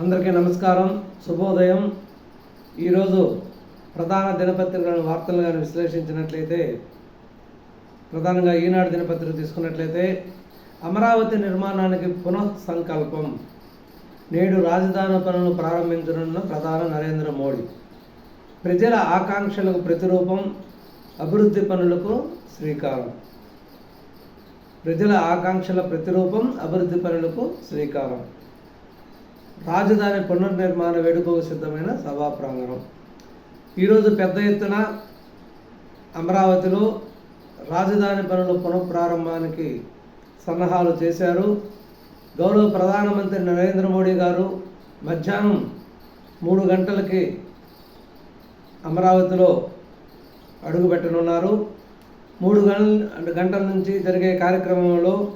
అందరికీ నమస్కారం శుభోదయం. ఈరోజు ప్రధాన దినపత్రికలను వార్తలు కానీ విశ్లేషించినట్లయితే ప్రధానంగా ఈనాడు దినపత్రిక తీసుకున్నట్లయితే అమరావతి నిర్మాణానికి పునఃసంకల్పం నేడు రాజధాని పనులు ప్రారంభించనున్న ప్రధాని నరేంద్ర మోడీ. ప్రజల ఆకాంక్షలకు ప్రతిరూపం అభివృద్ధి పనులకు శ్రీకారం. ప్రజల ఆకాంక్షల ప్రతిరూపం అభివృద్ధి పనులకు శ్రీకారం. రాజధాని పునర్నిర్మాణ వేడుకకు సిద్ధమైన సభా ప్రాంగణం. ఈరోజు పెద్ద ఎత్తున అమరావతిలో రాజధాని పనుల పునఃప్రారంభానికి సన్నాహాలు చేశారు. గౌరవ ప్రధానమంత్రి నరేంద్ర మోడీ గారు మధ్యాహ్నం మూడు గంటలకి అమరావతిలో అడుగుపెట్టనున్నారు. మూడు గంటల గంటల నుంచి జరిగే కార్యక్రమంలో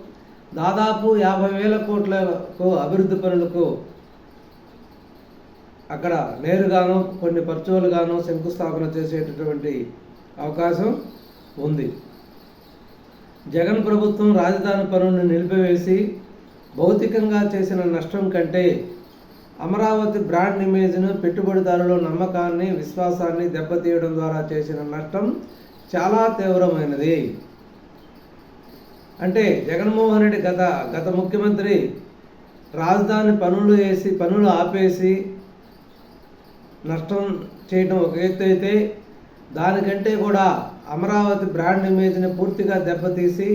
దాదాపు యాభై వేల కోట్లకు అభివృద్ధి పనులకు అక్కడ నేరుగాను కొన్ని పరిచయాలుగాను శంకుస్థాపన చేసేటటువంటి అవకాశం ఉంది. జగన్ ప్రభుత్వం రాజధాని పనులను నిలిపివేసి భౌతికంగా చేసిన నష్టం కంటే అమరావతి బ్రాండ్ ఇమేజ్ను పెట్టుబడిదారుల నమ్మకాన్ని విశ్వాసాన్ని దెబ్బతీయడం ద్వారా చేసిన నష్టం చాలా తీవ్రమైనది. అంటే జగన్మోహన్ రెడ్డి గత గత ముఖ్యమంత్రి రాజధాని పనులు వేసి పనులు ఆపేసి నష్టం చేయడం ఒక ఎత్తు అయితే దానికంటే కూడా అమరావతి బ్రాండ్ ఇమేజ్ని పూర్తిగా దెబ్బతీసి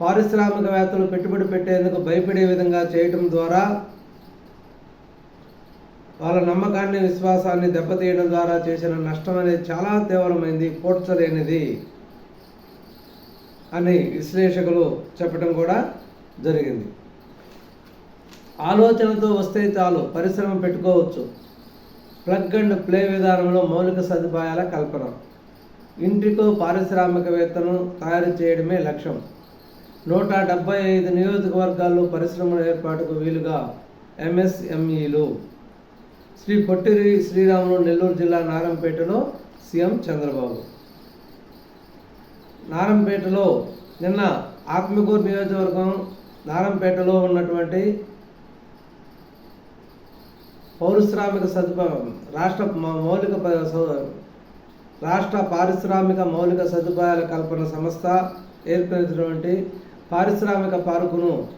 పారిశ్రామికవేత్తలు పెట్టుబడి పెట్టేందుకు భయపడే విధంగా చేయటం ద్వారా వాళ్ళ నమ్మకాన్ని విశ్వాసాన్ని దెబ్బతీయడం ద్వారా చేసిన నష్టం అనేది చాలా తీవ్రమైంది పోడ్చలేనిది అని విశ్లేషకులు చెప్పడం కూడా జరిగింది. ఆలోచనతో వస్తే చాలు పరిశ్రమ పెట్టుకోవచ్చు. ప్లగ్ అండ్ ప్లే విధానంలో మౌలిక సదుపాయాల కల్పన. ఇంటికో పారిశ్రామికవేత్తను తయారు చేయడమే లక్ష్యం. నూట డెబ్బై ఐదు నియోజకవర్గాల్లో పరిశ్రమల ఏర్పాటుకు వీలుగా ఎంఎస్ఎంఈలు. శ్రీ పొట్టిరి శ్రీరాములు నెల్లూరు జిల్లా నారంపేటలో సీఎం చంద్రబాబు. నారంపేటలో నిన్న ఆత్మకూరు నియోజకవర్గం నారంపేటలో ఉన్నటువంటి పౌరశ్రామిక సదుపాయం రాష్ట్ర మౌలిక రాష్ట్ర పారిశ్రామిక మౌలిక సదుపాయాల కల్పన సంస్థ ఏర్పరిచినటువంటి పారిశ్రామిక పార్కును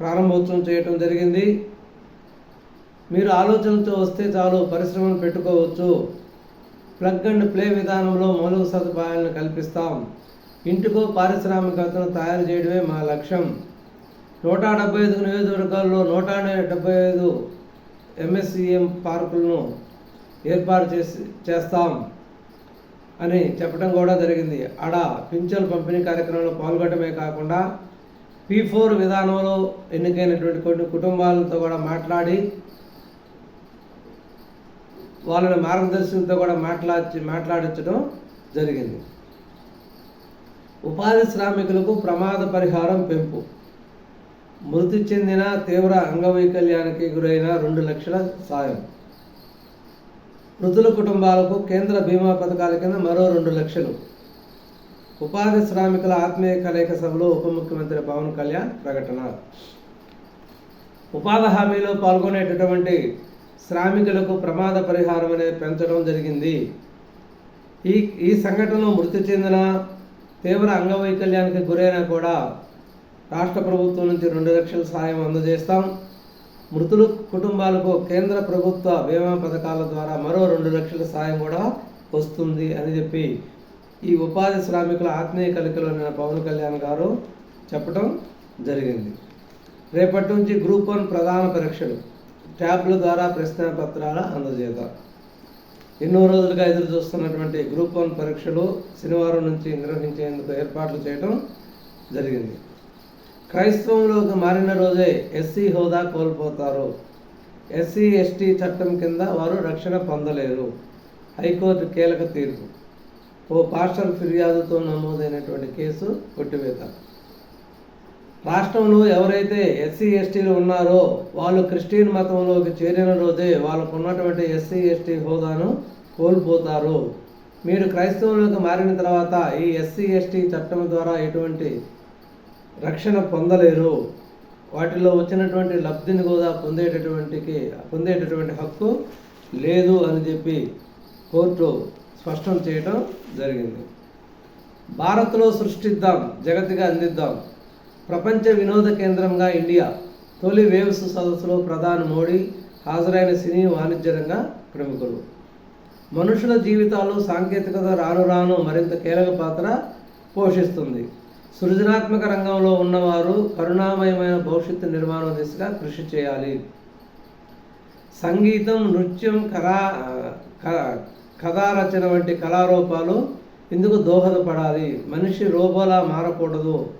ప్రారంభోత్సవం చేయటం జరిగింది. మీరు ఆలోచనతో వస్తే చాలు పరిశ్రమను పెట్టుకోవచ్చు. ప్లగ్ అండ్ ప్లే విధానంలో మౌలిక సదుపాయాలను కల్పిస్తాం. ఇంటికో పారిశ్రామికతను తయారు చేయడమే మా లక్ష్యం. నూట డెబ్బై ఐదు నియోజకవర్గాల్లో నూట డెబ్బై ఐదు ఎంఎస్సిఎం పార్కులను ఏర్పాటు చేసి చేస్తాం అని చెప్పడం కూడా జరిగింది. ఆడ పింఛన్ పంపిణీ కార్యక్రమంలో పాల్గొనడమే కాకుండా పీ ఫోర్ విధానంలో ఎన్నికైనటువంటి కొన్ని కుటుంబాలతో కూడా మాట్లాడి వాళ్ళని మార్గదర్శకులతో కూడా మాట్లాడి మాట్లాడించడం జరిగింది. ఉపాధి శ్రామికులకు ప్రమాద పరిహారం పెంపు. మృతి చెందిన తీవ్ర అంగవైకల్యానికి గురైన రెండు లక్షల సాయం. మృతుల కుటుంబాలకు కేంద్ర బీమా పథకాల కింద మరో రెండు లక్షలు. ఉపాధి శ్రామికుల ఆత్మీయ కలయిక సభలో ఉప ముఖ్యమంత్రి పవన్ కళ్యాణ్ ప్రకటన. ఉపాధి హామీలో పాల్గొనేటటువంటి శ్రామికులకు ప్రమాద పరిహారం అనేది పెంచడం జరిగింది. ఈ ఈ సంఘటనలో మృతి చెందిన తీవ్ర అంగవైకల్యానికి గురైనా కూడా రాష్ట్ర ప్రభుత్వం నుంచి రెండు లక్షల సాయం అందజేస్తాం. మృతుల కుటుంబాలకు కేంద్ర ప్రభుత్వ బీమా పథకాల ద్వారా మరో రెండు లక్షల సాయం కూడా వస్తుంది అని చెప్పి ఈ ఉపాధి శ్రామికుల ఆత్మీయ కలికలో నిన్న పవన్ కళ్యాణ్ గారు చెప్పడం జరిగింది. రేపటి నుంచి గ్రూప్ వన్ ప్రధాన పరీక్షలు ట్యాబ్ల ద్వారా ప్రశ్న పత్రాల అందజేత ఎన్నో రోజులుగా ఎదురు చూస్తున్నటువంటి గ్రూప్ వన్ పరీక్షలు శనివారం నుంచి నిర్వహించేందుకు ఏర్పాట్లు చేయడం జరిగింది. క్రైస్తవంలోకి మారిన రోజే ఎస్సీ హోదా కోల్పోతారు. ఎస్సీ ఎస్టీ చట్టం కింద వారు రక్షణ పొందలేరు. హైకోర్టు కీలక తీర్పు. ఓ పాస్టర్ ఫిర్యాదుతో నమోదైనటువంటి కేసు కొట్టివేత. రాష్ట్రంలో ఎవరైతే ఎస్సీ ఎస్టీలు ఉన్నారో వాళ్ళు క్రిస్టియన్ మతంలోకి చేరిన రోజే వాళ్ళకు ఉన్నటువంటి ఎస్సీ ఎస్టీ హోదాను కోల్పోతారు. మీరు క్రైస్తవంలోకి మారిన తర్వాత ఈ ఎస్సీ ఎస్టీ చట్టం ద్వారా ఎటువంటి రక్షణ పొందలేరు. వాటిలో వచ్చినటువంటి లబ్ధిని కూడా పొందేటటువంటికి పొందేటటువంటి హక్కు లేదు అని చెప్పి కోర్టు స్పష్టం చేయడం జరిగింది. భారత్లో సృష్టిద్దాం జగత్తుగా అందిద్దాం. ప్రపంచ వినోద కేంద్రంగా ఇండియా తొలి వేవ్స్ సదస్సులో ప్రధాని మోడీ హాజరైన సినీ వాణిజ్య రంగ ప్రముఖులు. మనుషుల జీవితాల్లో సాంకేతికత రాను రాను మరింత కీలక పాత్ర పోషిస్తుంది. సృజనాత్మక రంగంలో ఉన్నవారు కరుణామయమైన భవిష్యత్తు నిర్మాణం దిశగా కృషి చేయాలి. సంగీతం నృత్యం కళా క- కథా రచన వంటి కళారూపాలు ఇందుకు దోహదపడాలి. మనిషి రోబోలా మారకూడదు.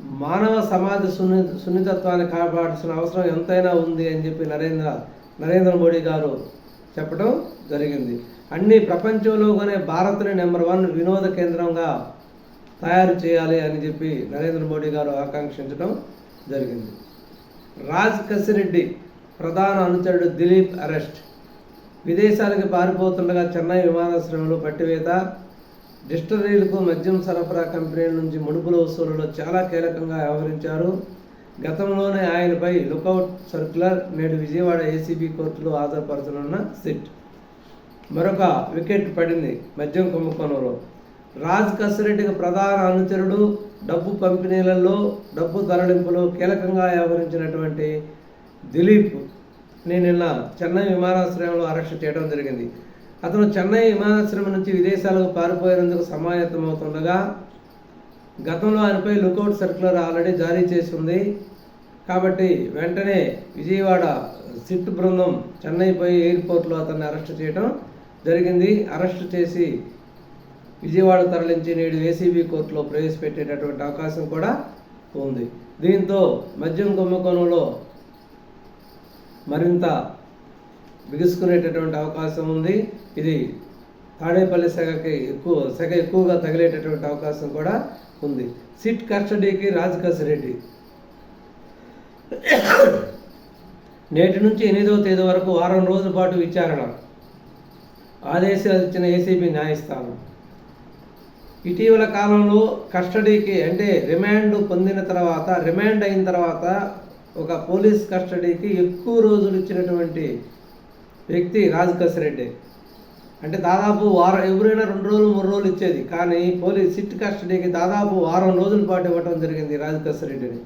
మానవ సమాజ సున్ని సున్నితత్వాన్ని కాపాడాల్సిన అవసరం ఎంతైనా ఉంది అని చెప్పి నరేంద్ర నరేంద్ర మోడీ గారు చెప్పడం జరిగింది. అన్ని ప్రపంచంలోనే భారత్ని నెంబర్ వన్ వినోద కేంద్రంగా తయారు చేయాలి అని చెప్పి నరేంద్ర మోడీ గారు ఆకాంక్షించడం జరిగింది. రాజ్ కసిరెడ్డి ప్రధాన అనుచరుడు దిలీప్ అరెస్ట్. విదేశాలకు పారిపోతుండగా చెన్నై విమానాశ్రయంలో పట్టివేత. డిస్టరీలకు మద్యం సరఫరా కంపెనీల నుంచి ముడుపుల వసూలులో చాలా కీలకంగా వ్యవహరించారు. గతంలోనే ఆయనపై లుకౌట్ సర్క్యులర్ నేడు విజయవాడ ఏసీబీ కోర్టులో హాజరుపరచనున్న సిట్. మరొక వికెట్ పడింది మద్యం కుంభకోణంలో. రాజ్ కసిరెడ్డికి ప్రధాన అనుచరుడు డబ్బు పంపిణీలలో డబ్బు తరలింపులో కీలకంగా వ్యవహరించినటువంటి దిలీప్ నేను నిన్న చెన్నై విమానాశ్రయంలో అరెస్ట్ చేయడం జరిగింది. అతను చెన్నై విమానాశ్రయం నుంచి విదేశాలకు పారిపోయేందుకు సమాయత్తమవుతుండగా గతంలో ఆయనపై లుకౌట్ సర్క్యులర్ ఆల్రెడీ జారీ చేసి ఉంది. కాబట్టి వెంటనే విజయవాడ సిట్ బృందం చెన్నై పోయి ఎయిర్పోర్ట్లో అతన్ని అరెస్ట్ చేయడం జరిగింది. అరెస్ట్ చేసి విజయవాడ తరలించి నేడు ఏసీబీ కోర్టులో ప్రవేశపెట్టేటటువంటి అవకాశం కూడా ఉంది. దీంతో మద్యం కుంభకోణంలో మరింత బిగుసుకునేటటువంటి అవకాశం ఉంది. ఇది తాడేపల్లి సెగకి ఎక్కువ సెగ ఎక్కువగా తగిలేటటువంటి అవకాశం కూడా ఉంది. సిట్ కస్టడీకి రాజకస్ రెడ్డి. నేటి నుంచి ఎనిమిదవ తేదీ వరకు వారం రోజుల పాటు విచారణ. ఆదేశాలు ఇచ్చిన ఏసీబీ న్యాయస్థానం. ఇటీవల కాలంలో కస్టడీకి అంటే రిమాండ్ పొందిన తర్వాత రిమాండ్ అయిన తర్వాత ఒక పోలీస్ కస్టడీకి ఎక్కువ రోజులు ఇచ్చినటువంటి వ్యక్తి రాజకస్ రెడ్డి. అంటే దాదాపు వారం ఎవరైనా రెండు రోజులు మూడు రోజులు ఇచ్చేది. కానీ పోలీస్ సిట్ కస్టడీకి దాదాపు వారం రోజుల పాటు ఇవ్వడం జరిగింది రాజకస్ రెడ్డిని.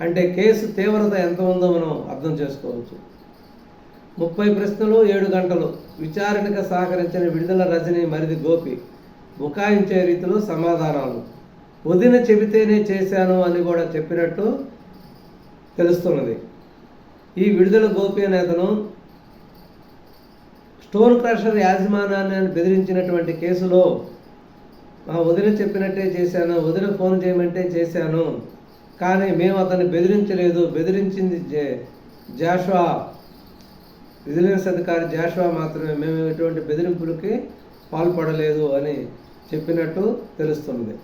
అంటే కేసు తీవ్రత ఎంత ఉందో మనం అర్థం చేసుకోవచ్చు. ముప్పై ప్రశ్నలు ఏడు గంటలు. విచారణకు సహకరించిన విడుదల రజని మరిది గోపి. ఉకాయించే రీతిలో సమాధానాలు. వదిన చెబితేనే చేశాను అని కూడా చెప్పినట్టు తెలుస్తున్నది. ఈ విడుదల గోపి నేతను స్టోన్ క్రషర్ యాజమాన్యాన్ని బెదిరించినటువంటి కేసులో మా వదిన చెప్పినట్టే చేశాను వదిన ఫోన్ చేయమంటే చేశాను కానీ మేము అతన్ని బెదిరించలేదు బెదిరించింది జే జాషువా విజిలెన్స్ అధికారి జాషువా మాత్రమే. మేము ఎటువంటి బెదిరింపులకి పాల్పడలేదు అని చెప్పినట్టు తెలుస్తుంది.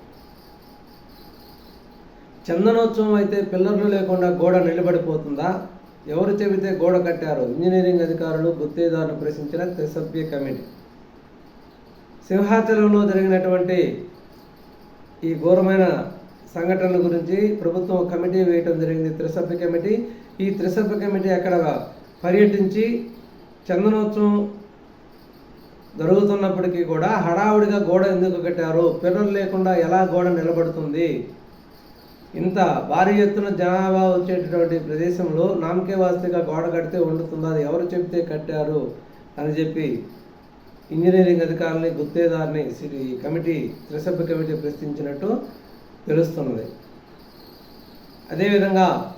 చందనోత్సవం అయితే పిల్లర్లు లేకుండా గోడ నిలబడిపోతుందా? ఎవరు చెబితే గోడ కట్టారు? ఇంజనీరింగ్ అధికారులు గుత్తేదారులు ప్రశ్నించిన త్రిసభ్య కమిటీ. సింహాచలంలో జరిగినటువంటి ఈ ఘోరమైన సంఘటనల గురించి ప్రభుత్వం కమిటీ వేయటం జరిగింది. త్రిసభ్య కమిటీ. ఈ త్రిసభ్య కమిటీ అక్కడ పర్యటించి చందనోత్సవం జరుగుతున్నప్పటికీ కూడా హడావుడిగా గోడ ఎందుకు కట్టారు? పిల్లలు లేకుండా ఎలా గోడ నిలబడుతుంది? ఇంత భారీ ఎత్తున జనాభా వచ్చేటటువంటి ప్రదేశంలో నామకే వాస్తుగా గోడ కడితే వండుతుందా? అది ఎవరు చెబితే కట్టారు? అని చెప్పి ఇంజనీరింగ్ అధికారులని గుత్తేదారిని సిటీ కమిటీ త్రిసభ్య కమిటీ ప్రశ్నించినట్టు తెలుస్తున్నది. అదేవిధంగా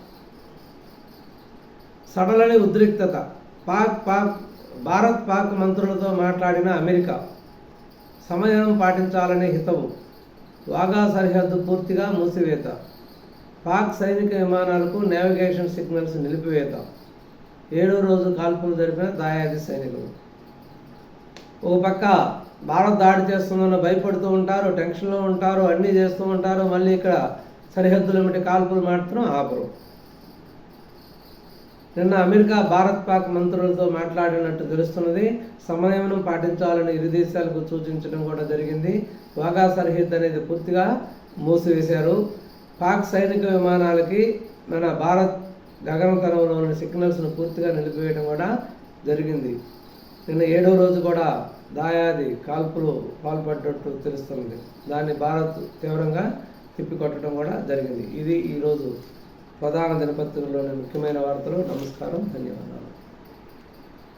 సడలని ఉద్రిక్తత పాక్ పాక్ భారత్ పాక్ మంత్రులతో మాట్లాడిన అమెరికా సమయం పాటించాలనే హితవు వాగా సరిహద్దు పూర్తిగా మూసివేత. పాక్ సైనిక విమానాలకు నావిగేషన్ సిగ్నల్స్ నిలిపివేత. ఏడో రోజు కాల్పులు జరిపిన దాయాది సైనికులు. ఒక పక్క భారత్ దాడి చేస్తుందని భయపడుతూ ఉంటారు టెన్షన్లో ఉంటారు అన్నీ చేస్తూ ఉంటారు మళ్ళీ ఇక్కడ సరిహద్దుల మీద కాల్పులు మాత్రం ఆపరు. నిన్న అమెరికా భారత్ పాక్ మంత్రులతో మాట్లాడినట్టు తెలుస్తున్నది. సమన్వయం పాటించాలని ఇరు దేశాలకు సూచించడం కూడా జరిగింది. వాగా సరిహద్దు అనేది పూర్తిగా మూసివేశారు. పాక్ సైనిక విమానాలకి మన భారత్ గగనతలంలోని సిగ్నల్స్ను పూర్తిగా నిలిపివేయడం కూడా జరిగింది. నిన్న ఏడో రోజు కూడా దాయాది కాల్పులు పాల్పడ్డట్టు తెలుస్తుంది దాన్ని భారత్ తీవ్రంగా తిప్పికొట్టడం కూడా జరిగింది. ఇది ఈరోజు ప్రధాన దినపత్రికలోని ముఖ్యమైన వార్తలు నమస్కారం ధన్యవాదాలు.